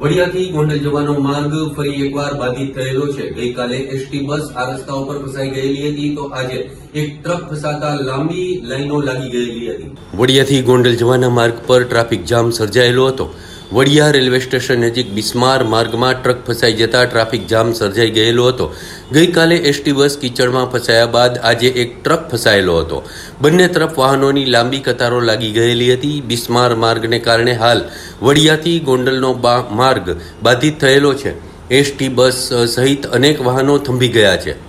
વડિયાથી ગોંડલ જવાનો માર્ગ ફરી એકવાર બાધિત થયેલો છે. ગઈકાલે એસટી બસ આ રસ્તા ઉપર ફસાઈ ગયેલી હતી તો આજે એક ટ્રક ફસાતા લાંબી લાઈનો લાગી ગયેલી હતી. વડિયાથી ગોંડલ જવાના માર્ગ પર ટ્રાફિક જામ સર્જાયેલો હતો. વડિયા રેલવે સ્ટેશન નજીક બિસ્માર માર્ગમાં ટ્રક ફસાઈ જતા ટ્રાફિક જામ સર્જાઈ ગયેલો હતો. ગઈકાલે એસટી બસ કીચડમાં ફસાયા બાદ આજે એક ટ્રક ફસાયેલો હતો. બંને તરફ વાહનોની લાંબી કતારો લાગી ગયેલી હતી. બિસ્માર માર્ગને કારણે હાલ વડિયાથી ગોંડલનો માર્ગ બાધિત થયેલો છે. એસટી બસ સહિત અનેક વાહનો થંભી ગયા છે.